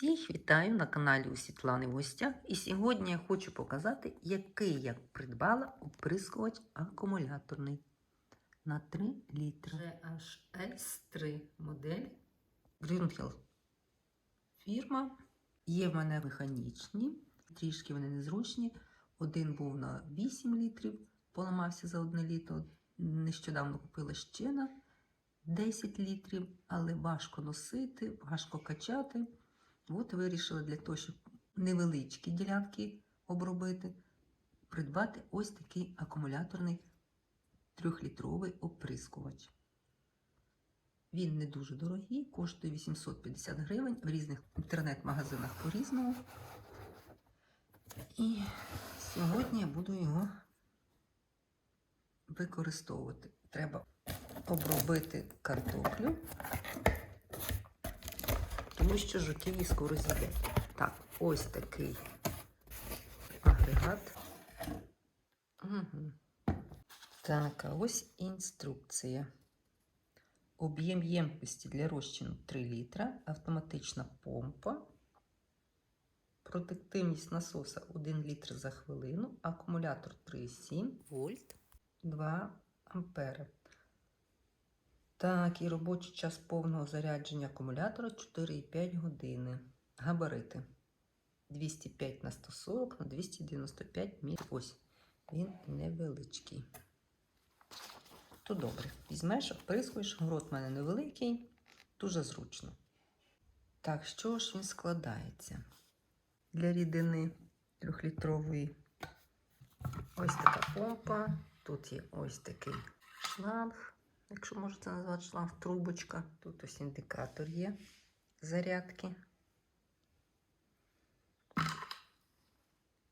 Всіх вітаю на каналі у Світлани в гостях. І сьогодні я хочу показати, який я придбала оприскувач акумуляторний на 3 літри. GHS3 модель Greenhill. Фірма. Є в мене механічні, трішки вони незручні. Один був на 8 літрів, поламався за 1 літр. Нещодавно купила ще на 10 літрів, але важко носити, важко качати. От вирішила для того, щоб невеличкі ділянки обробити, придбати ось такий акумуляторний трьохлітровий оприскувач. Він не дуже дорогий, коштує 850 гривень в різних інтернет-магазинах по-різному. І сьогодні я буду його використовувати. Треба обробити картоплю тому що жуки її скоро з'їдять. Так, ось такий агрегат. Угу. Так, а ось інструкція. Об'єм ємкості для розчину 3 літра, автоматична помпа, протективність насоса 1 літр за хвилину, акумулятор 3,7 вольт, 2 ампери. Так, і робочий час повного зарядження акумулятора 4,5 години. Габарити 205 на 140 на 295 міль. Ось він невеличкий. То добре. Візьмеш, оприскуєш, город в мене невеликий, дуже зручно. Так, що ж він складається? Для рідини трьохлітрової ось така помпа. Тут є ось такий шланг якщо можете назвати шланг трубочка. Тут ось індикатор є зарядки.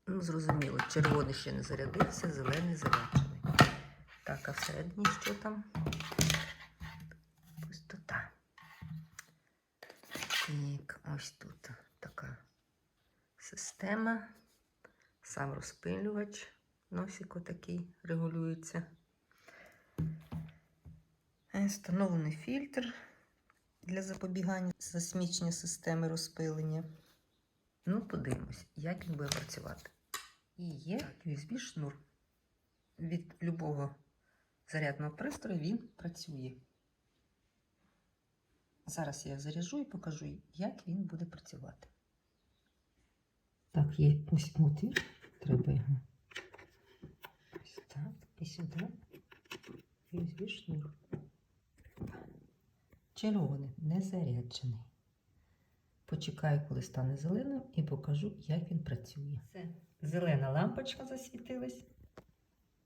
Ну, зрозуміло, червоний ще не зарядився, зелений заряджений. Так, а всередині що там? Пустота. Так, ось тут така система. Сам розпилювач, носик отакий регулюється. Встановлений фільтр для запобігання засмічення системи розпилення. Ну, подивимось, як він буде працювати. І є USB-шнур. Від любого зарядного пристрою він працює. Зараз я заряджу і покажу, як він буде працювати. Так, є ось отвір. Треба його ось так і сюди. USB-шнур. Червоний, не заряджений. Почекаю, коли стане зеленим, і покажу, як він працює. Все. Зелена лампочка засвітилась,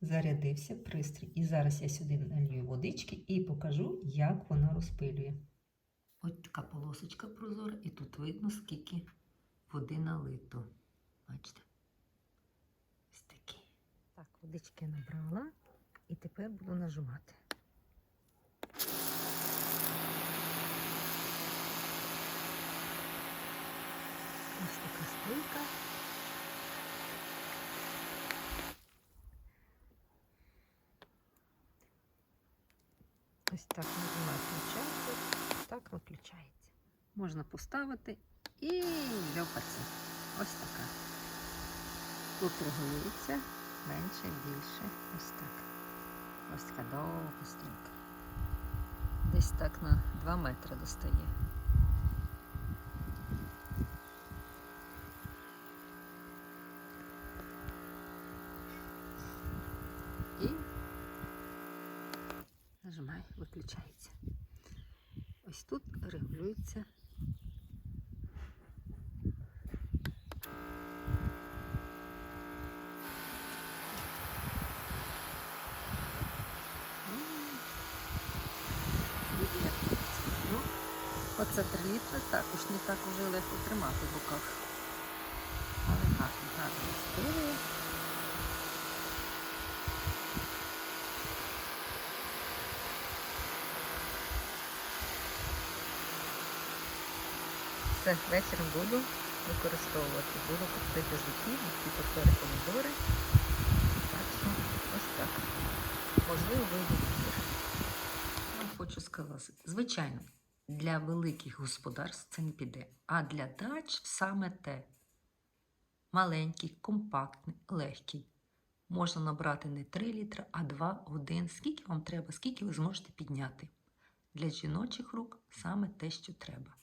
зарядився пристрій. І зараз я сюди налью водички і покажу, як вона розпилює. Ось така полосочка прозора, і тут видно, скільки води налито. Бачите? Ось такі. Так, водички набрала і тепер буду нажимати. Ось така спинка. Ось так нажимаю включається, так виключається. Можна поставити і льопатися. Ось така. Тут регулюється менше, більше. Ось так. Ось така довга стрілка. Десь так на 2 метри достає. І нажимаю, виключається. Ось тут регулюється. Ну, Оце три літри також не так вже легко тримати в руках. Але гарно, гарно розпилює. Все, вечором буду використовувати. Буду купити жуки, які папери помідори. Так що ось так. Можливо, вийде. Вам хочу сказати, звичайно, Для великих господарств це не піде. А для дач саме те. Маленький, компактний, легкий. Можна набрати не 3 літри, а 2, 1. Скільки вам треба, скільки ви зможете підняти. Для жіночих рук саме те, що треба.